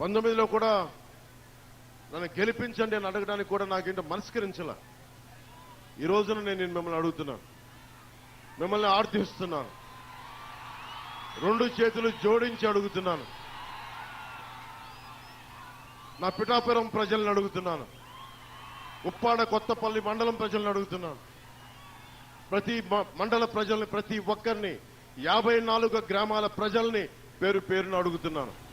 పంతొమ్మిదిలో కూడా నన్ను గెలిపించండి అని అడగడానికి కూడా నాకేంటో మనస్కరించలా. ఈ రోజున నేను మిమ్మల్ని అడుగుతున్నాను. మిమ్మల్ని ఆర్థిస్తున్నాను. రెండు చేతులు జోడించి అడుగుతున్నాను. నా పిఠాపురం ప్రజలను అడుగుతున్నాను. ఉప్పాడ కొత్తపల్లి మండలం ప్రజలను అడుగుతున్నాను. ప్రతి మ- మండల ప్రజల్ని ప్రతి ఒక్కరిని యాభై నాలుగు గ్రామాల ప్రజల్ని పేరు పేరును అడుగుతున్నాను.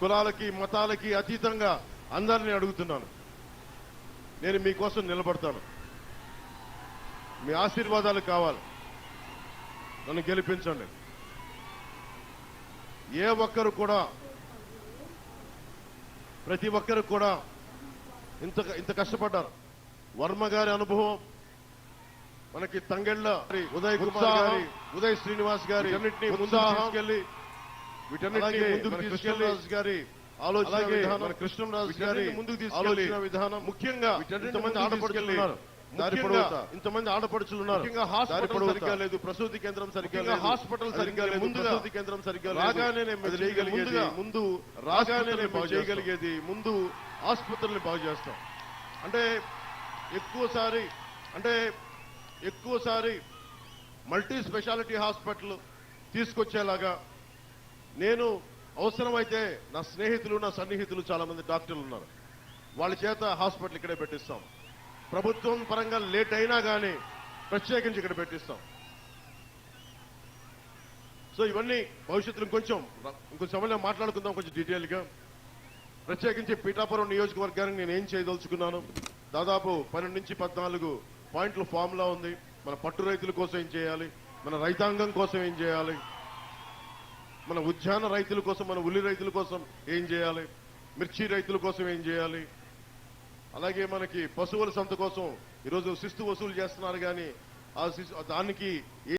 కులాలకి మతాలకి అతీతంగా అందరినీ అడుగుతున్నాను. నేను మీకోసం నిలబడతాను. మీ ఆశీర్వాదాలు కావాలి. నన్ను గెలిపించండి. ఏ ఒక్కరు కూడా ప్రతి ఒక్కరు కూడా ఇంత ఇంత కష్టపడ్డారు. వర్మ గారి అనుభవం మనకి తంగెళ్ళ ఉదయ్ గారి ఉదయ్ శ్రీనివాస్ గారి అన్నింటినీ ముందుకు తీసుకెళ్ళి వీటన్నిటిని గారి ఆలోచన విధానం మన కృష్ణరాజు గారి ముందుకు విధానం ముఖ్యంగా ఇంతమంది ఆడపడుచులు ఉన్నారు. ముఖ్యంగా ఇంతమంది ఆడపడుచులు ఉన్నారు ముఖ్యంగా హాస్పిటల్ సరిగ్గా లేదు ప్రసూతి కేంద్రం సరిగ్గా లేదు. హాస్పిటల్ సరిగ్గా లేదు ప్రసూతి కేంద్రం సరిగ్గా రాగానే చేయగలిగేది ముందు రాగానే చేయగలిగేది ముందు ఆసుపత్రుల్ని బాగు చేస్తాం. అంటే ఎక్కువసారి అంటే ఎక్కువసారి మల్టీ స్పెషాలిటీ హాస్పిటల్ తీసుకొచ్చేలాగా నేను అవసరమైతే నా స్నేహితులు నా సన్నిహితులు చాలా మంది డాక్టర్లు ఉన్నారు. వాళ్ళ చేత హాస్పిటల్ ఇక్కడే పెట్టిస్తాం. ప్రభుత్వం పరంగా లేట్ అయినా కానీ ప్రత్యేకించి ఇక్కడ పెట్టిస్తాం. సో ఇవన్నీ భవిష్యత్తులో ఇంకొంచెం ఇంకొంచెం సమయంలో మాట్లాడుకుందాం కొంచెం డీటెయిల్గా ప్రత్యేకించి పీఠాపురం నియోజకవర్గానికి నేను ఏం చేయదలుచుకున్నాను? దాదాపు పన్నెండు నుంచి పద్నాలుగు పాయింట్ల ఫార్ములా ఉంది. మన పట్టు రైతుల కోసం ఏం చేయాలి? మన రైతాంగం కోసం ఏం చేయాలి? మన ఉద్యాన రైతుల కోసం మన ఉల్లి రైతుల కోసం ఏం చేయాలి? మిర్చి రైతుల కోసం ఏం చేయాలి? అలాగే మనకి పశువుల సంత కోసం ఈరోజు శిస్తు వసూలు చేస్తున్నారు కానీ ఆ శిస్తు దానికి